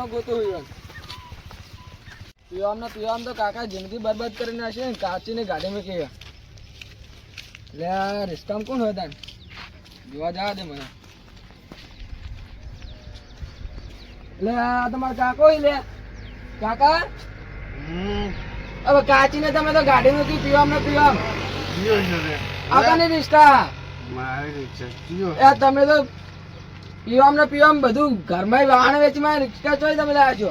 કનો ગોતો હોય પીવામાં પીવામાં તો કાકા જિંદગી બરબાદ કરી નાખશે ને કાચીને ગાડી મૂકી લે રિસ્કામ કોણ હોય તાન જોવા જવા દે મને. લે આ તમારા કાકો લે. કાકા? હવે કાચીને તમે તો ગાડી મૂકી પીવામાં પીવામ. આકાની રિસ્કા? એ તમે તો પીવામ ને પીવામ બધું ઘરમાં વાહન વેચમાં રિક્ષા ચોય તમે લાયા છો.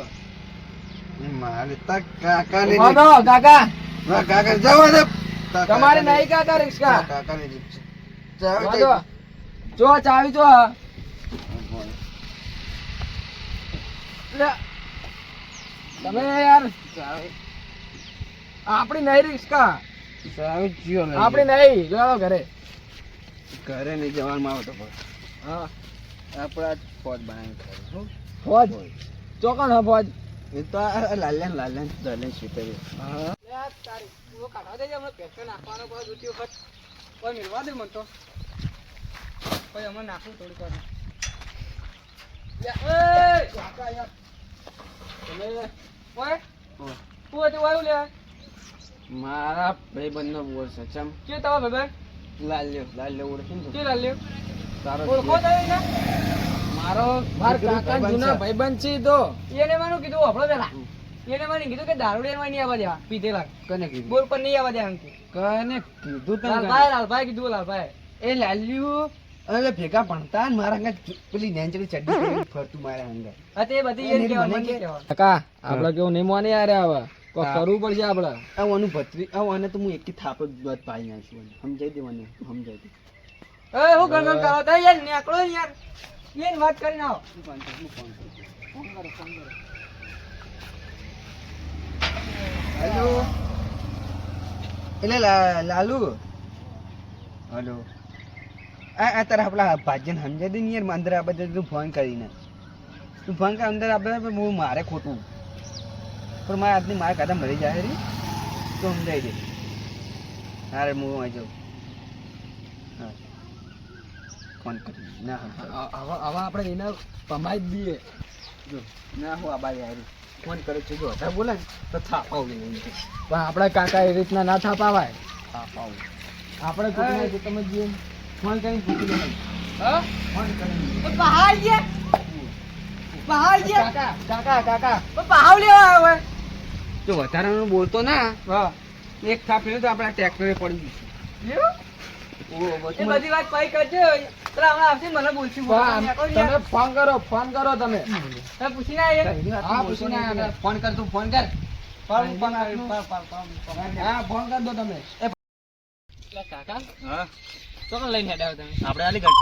વાંધો, કાકા. તમારે નહીં કાકા રિક્ષા. વાંધો. જો ચાવી જો. તમે યાર આપણી નહીં રિક્ષા. આપણી નહીં. જો ઘરે. ઘરે નહીં જવાનું આવતો હા. આપડા ફોજ બનાવી ફોજ? ચોકણ હા ફોજ? એ તો આ લાલ્યાન લાલ્યાન શીતરી હા. તારી તું કાઢવા દેજે હમણાં પેટ્રોલ નાખવાનો કોઈ દૂધી વખત કોઈ મિલવા દે મને તો. કોઈ હમણાં નાખું થોડીક વાર લે, એ, કાકા યાર. તમે, ઓય, તું હતું આવ્યું લે. મારા ભાઈબંધ નો બોલ છે ચમ. કે તમારા ભાઈ? લાલ્યો લાલ્યો ઓળખી ને કે લાલ્યો? તારો ઓળખો તમે એને? મારો કાકા જૂના ભાઈબંધ છે તો. એને મને કીધું આપણો પેલા. એને મને કીધું કે દારૂ માં નહીં આવવા દેવા પીધેલા. કને કીધું? બોલ પર નહીં આવવા દેવા કને કીધું તને? લાલભાઈ લાલભાઈ કીધું લાલભાઈ. એ લાલ્યું હવે ભેગા ભણતા ને મારા અંગત પેલી નેંચડી ચડ્ડી ફરતું મારા બધી એ કે-. કાકા આપણે કેવું નહીં માને યાર આવા. કોઈ કરવું પડશે આપણે આ ઓનું ભત્રી આ ઓને તો હું એકી થાપ જ પાડી સમજાય ઓને. સમજાઈ દે મને સમજાઈ દે. એ હું ગણગણ કરો? તો યાર નીકળો યાર. એને વાત કરું, કરો હેલો. એટલે લાલુ. હેલો. આ આ આપણા ભાજન સમજાઈ દે અંદર આ તું ફોન કરીને. તું ફોન કર અંદર આપણે હું મારે ખોટું. પણ મારા આજની મારા કાદા મરી જાય રે. તો સમજાઈ દે. હારે હું આવી જાઉં. ફોન કરી ના આવા હવે હવે આપણે એના પમાઈ જ દઈએ. જો ના હું આ બાઈ આવી ફોન કરે છે જો હતા બોલે તો થાપાવી આવું પણ આપણા કાકા એ રીતના ના થાપાવાય. થાપ આપણે કુટુંબ છે તમે જે ફોન કરીને પૂછી લે હા? ફોન કરીને બહાર જે બહાર જે કાકા કાકા કાકા. બહાર લેવા આવે જો વધારાનું બોલતો ના. હા. એક થાપ તો આપણા ટ્રેક્ટરે પડી ગયું એ બધી વાત પછી કરજો પેલા હમણાં આવશે મને બોલશું તમે ફોન કરો ફોન કરો તમે. તમે પૂછીને આવીએ. હા પૂછીને ફોન કર તું ફોન કર. ફોન ફોન હા ફોન કરી દો તમે. કાકા. હા? ચોકન લઈને હેડાવ તમે. આપણે અલીગઢ.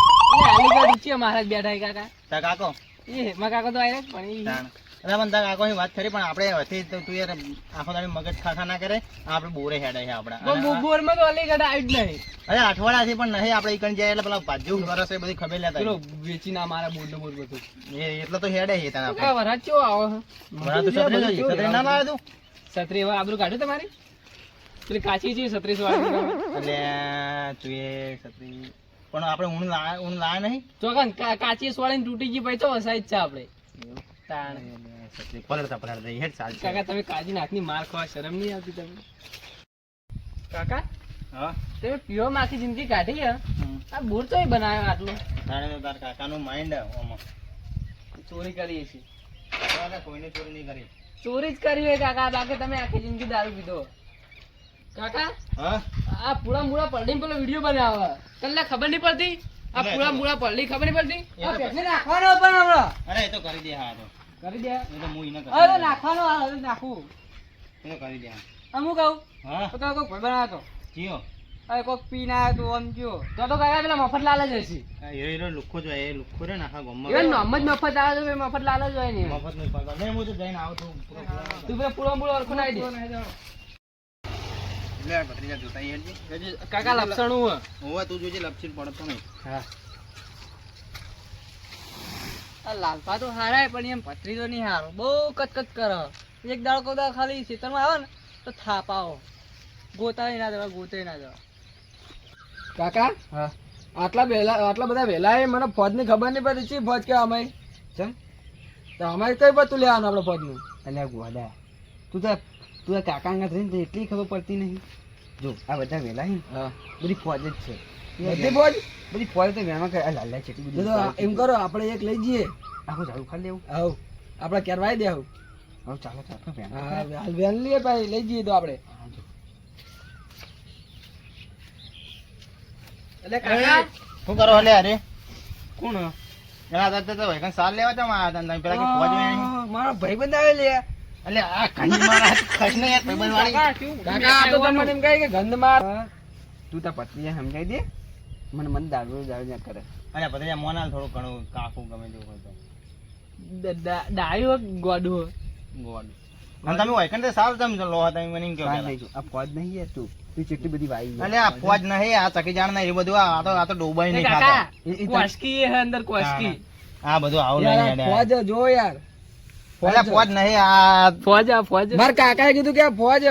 અલીગઢ છે મહારાજ બેઠા કાકા. કાકો? એ કાકા તો આવ્યા પણ પણ તાર કાકો વાત કરી પણ આપણે હતી તો યાર આખો તારી મગજ ખાખા ના કરે આપણે બોરે હેડે છે આપડા બોરમાં તો અલી અલીગઢ આવી જ નહીં. અરે અઠવાડિયા થી પણ નહીં આપણે ઈકણ જાય એટલે પેલા પાજુ વરસ એ બધી ખબર લેતા વેચી ના મારા બોલ બોલ બધું. એ એટલે તો હેડે છે તને આ વરાજ ચેવો આવો? હે? તો લઈ ના લાવે તું? છત્રી હવે આબરૂ કાઢ્યું તમારી? પેલી કાચી છે છત્રીસ વાળી એટલે તું એ છત્રી પણ આપણે ઊણ લા ઊણ લા નહીં? તો કાચી સોળીને તૂટી ગઈ પછી તો વસાઈ જ છે આપણે. તાણ. છત્રી પલળતા પલળતા હેડ ચાલશે કાકા તમે કાજી નાખની માર ખાવા શરમ નહીં આવતી તમને? કાકા હા? તમે પીવા માં આખી જિંદગી કાઢી હે? આ બોર તો બનાવ્યો આટલો. તારે તો તાર કાકાનું માઇન્ડ ઓમાં. ચોરી કરીએ છીએ. તારે કોઈને ચોરી નહીં કરી. ચોરી જ કરી હોય કાકા બાકી તમે આખી જિંદગી દારૂ પીધો. કાકા હા? આ પૂરા મૂળા પલડી પેલો વીડિયો બનાવે. તમને ખબર નહીં પડતી? આ પૂરા મૂળા પલડી ખબર નહીં પડતી? નાખવાનો પણ હમણાં. અરે એ તો કરી દે હા તો. કરી દે. એ તો હું એને કરી. અરે નાખવાનો આ હવે નાખું. એ તો કરી દે. અમુક કહું? હા. તો કાકા કોઈ બનાવ્યો તો. જીઓ. અરે કોક પીને આવ્યો તો આમ જો. તો તો કાકા પેલા મફત લાલ જ હશે. આ હીરો લુખો જો એ લુખો રે નાખા ગમમાં. એ નામ જ મફત આવે તો મફત લાલ જ હોય ને. મફત નહીં પાડતો. નહીં હું તો જઈને આવું છું. તું પેલા પૂરો પૂરો અરખો નાઈ દે લે ભત્રીજા જોતા કાકા લપસણું હોય. તું જોજે લપસણ પડતો નહીં. હા. લાલપા તો હારાય પણ એમ તો નહીં હારો. બહુ કચકચ કરે. એક દાડો કોદા ખાલી ખેતરમાં આવે ને તો થાપાઓ ગોતાય ગોતા ના જવા ગોતે ના જવા કાકા? હા. આટલા વહેલા આટલા બધા વહેલા એ મને ફોજની ખબર નહીં પડી છે ફોજ કે અમે ચમ તો અમારે કઈ બધું લેવાનું આપણે પદનું એટલે ગોદા. તું તો તું કાકા તો એટલી ખબર પડતી નહીં. જો આ બધા વેલા હે બધી ફોજ જ છે. બધી ફોજ? બધી ફોજ તો વેમાં કરે લાલા છે તો. એમ કરો આપણે એક લઈ જઈએ. આખો ચાલુ ખાલી લેવું. આવ. આપણે કેરવાઈ દે આવ હવે ચાલો ચાલો વેણ હા હાલ વેન લઈએ ભાઈ લઈ જઈએ તો આપણે. એટલે કાકા? શું કરો હલે અરે? કોણ? હે? દાદા તો ભાઈ સાલ લેવા ચમ મારા તા તમે પેલા કે ફોજ મારા ભાઈ બંધ આવે લે. એટલે આ ખંડી મારા ખસ ને યાર ભાઈબંધ વાળી. કાકા આ તો તમને એમ કહે કે ગંધ માર તું તાર પત્ની સમજાઈ દે. મને મન દારૂ દારૂ ના કરે. અરે પછી મોનાલ થોડું ઘણું કાકું ગમે તેવું હોય તો. ડાયો ગોડું ગોડ. અને તમે હોય તો સાવ તમે લો હતા તમે મને કેમ કહો નહીં આ ફોજ નહીં યાર તું. તું ચેટલી બધી વાઈ. અલે આ ફોજ નહીં આ ચકી જાણ નહીં એ બધું આ તો આ તો ડોબાઈ નહીં તાર- કોસ્કી હે અંદર કોસ્કી. આ બધું આવું યાર નહીં ફોજ જો યાર. અલે ફોજ નહીં આ ફોજ આ ફોજ. માર કાકાએ કીધું કે ફોજ.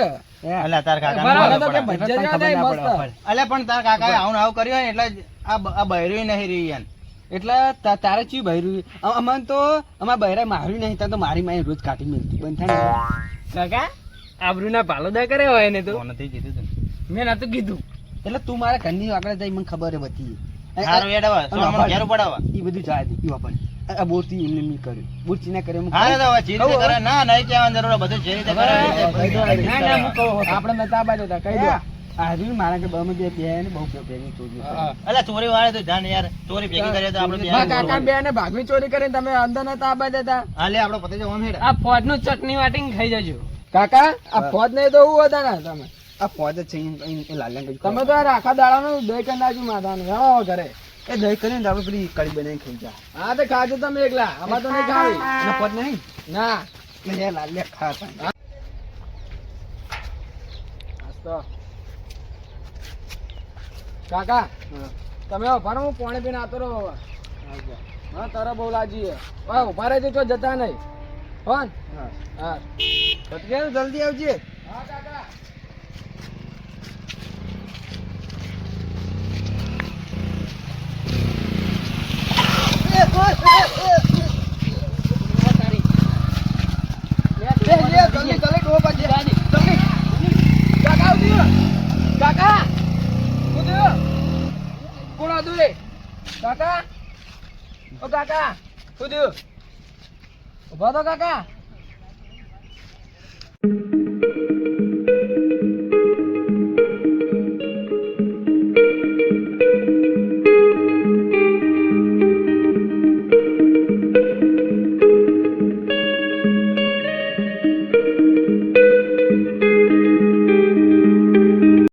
અલ્યા તાર કાકા બરાબર તો કે પડે. ભજ્જે તને જ ખબર નહીં ના મસ્ત. પડે. અલે પણ તાર કાકાએ આવું આવું કર્યું હોય એટલે આ બહેર્યું નહીં રહી એમ. એટલે તા- તારે ચી બહેર્યું અમન તો અમાર બૈરા માર્યું નહીં તો મારી માય રોજ કાઢી મેલતી. બંધ થાય ને કાકા આબરૂના પાલોદા કરે હોય ને તો? નથી કીધું તું મેં નતું કીધું. એટલે તું મારા ઘરની આગળ જઈ મને ખબર હતી બધી જાય દે ઈ વાપર આ બોરથી એમને નહીં કર્યું બોરથી ના કર્યું હા તો જે રીતે કરે ના નહીં કહેવાની જરૂર બધું જે રીતે કરે એ રીતે કહી દો, બધું ના, ના, હું કહું આપણે નતા બાજુ હતા કહી દો. હાર્યું મારા કે બમે બે બે ને બહુ બેની ચોરી અલા ચોરી વાળે તો જાણ યાર ચોરી ભેગી કરીએ તો આપણે બે કાકા બે ને ભાગવી ચોરી કરીને તમે અંદર નતા આબા દેતા હા લે પતે હેડ. આ ફોજનું ચટણી વાટીને ખાઈ જજો. કાકા આ ફોજ ને તો હું હતા ને તમે. આ ફોજ જ છે લાલ્યા તમે તો આખા દાડાનું દહીં નાખ્યું માથાનું. ઘરે. એ દહીં કરીને તો આપણે પેલી કઢી બનાવી ખાઈ જા. હા તો ખાજો તમે એકલા. આમાં તો નહીં ખાવી. ફોજ નહીં? ના. લે યાર લે ખા તો કાકા તમે ઊભા હું પાણી પીને આતો રહો હવે. હા તારા બહુ લાજી ઊભા રહેજો તો જતા નહીં. ફોન. હા. હા. જલ્દી આવજે. કાકા ઓ કાકા શું થયું ઊભા તો કાકા